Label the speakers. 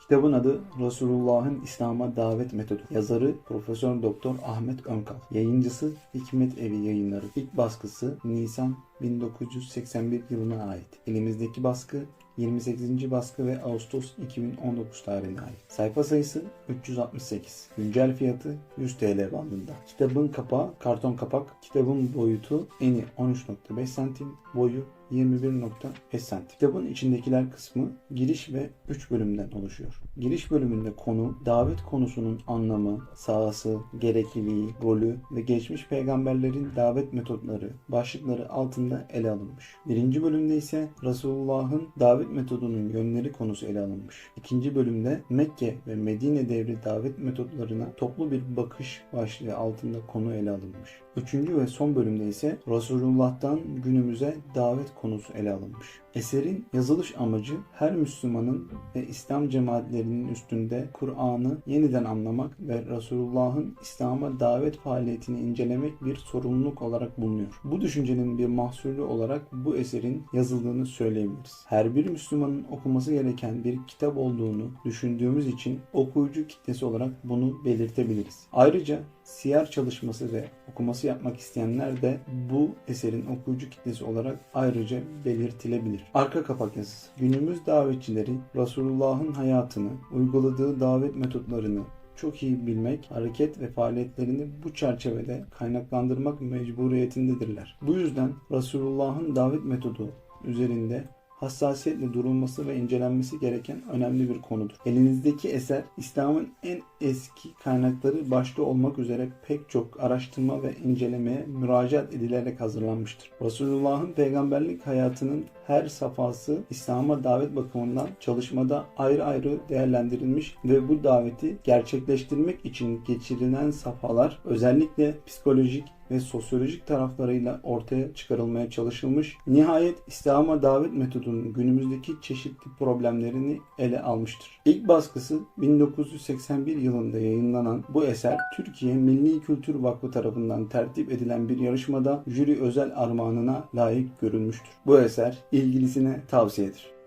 Speaker 1: Kitabın adı Resulullah'ın İslam'a Davet Metodu. Yazarı Profesör Doktor Ahmet Önkal. Yayıncısı Hikmet Evi Yayınları. İlk baskısı Nisan 1981 yılına ait. Elimizdeki baskı 28. baskı ve Ağustos 2019 tarihine ait. Sayfa sayısı 368. Güncel fiyatı 100 TL bandında. Kitabın kapağı karton kapak. Kitabın boyutu eni 13.5 santim, boyu 21.5 santim. Kitabın içindekiler kısmı giriş ve 3 bölümden oluşuyor. Giriş bölümünde konu, davet konusunun anlamı, sahası, gerekliliği, rolü ve geçmiş peygamberlerin davet metotları başlıkları altında ele alınmış. Birinci bölümde ise Resulullah'ın davet metodunun yönleri konusu ele alınmış. İkinci bölümde Mekke ve Medine devri davet metotlarına toplu bir bakış başlığı altında konu ele alınmış. Üçüncü ve son bölümde ise Resulullah'tan günümüze davet konusu ele alınmış. Eserin yazılış amacı her Müslümanın ve İslam cemaatlerinin üstünde Kur'an'ı yeniden anlamak ve Resulullah'ın İslam'a davet faaliyetini incelemek bir sorumluluk olarak bulunuyor. Bu düşüncenin bir mahsulü olarak bu eserin yazıldığını söyleyebiliriz. Her bir Müslümanın okuması gereken bir kitap olduğunu düşündüğümüz için okuyucu kitlesi olarak bunu belirtebiliriz. Ayrıca siyer çalışması ve okuması yapmak isteyenler de bu eserin okuyucu kitlesi olarak ayrıca belirtilebilir. Arka kapak yazısı. Günümüz davetçileri Resulullah'ın hayatını, uyguladığı davet metotlarını çok iyi bilmek, hareket ve faaliyetlerini bu çerçevede kaynaklandırmak mecburiyetindedirler. Bu yüzden Resulullah'ın davet metodu üzerinde hassasiyetle durulması ve incelenmesi gereken önemli bir konudur. Elinizdeki eser İslam'ın en eski kaynakları başta olmak üzere pek çok araştırma ve incelemeye müracaat edilerek hazırlanmıştır. Resulullah'ın peygamberlik hayatının her safhası İslam'a davet bakımından çalışmada ayrı ayrı değerlendirilmiş ve bu daveti gerçekleştirmek için geçirilen safhalar özellikle psikolojik ve sosyolojik taraflarıyla ortaya çıkarılmaya çalışılmış. Nihayet İslam'a davet metodunun günümüzdeki çeşitli problemlerini ele almıştır. İlk baskısı 1981 yılında yayınlanan bu eser Türkiye Milli Kültür Vakfı tarafından tertip edilen bir yarışmada jüri özel armağanına layık görülmüştür. Bu eser ilgilisine tavsiyedir.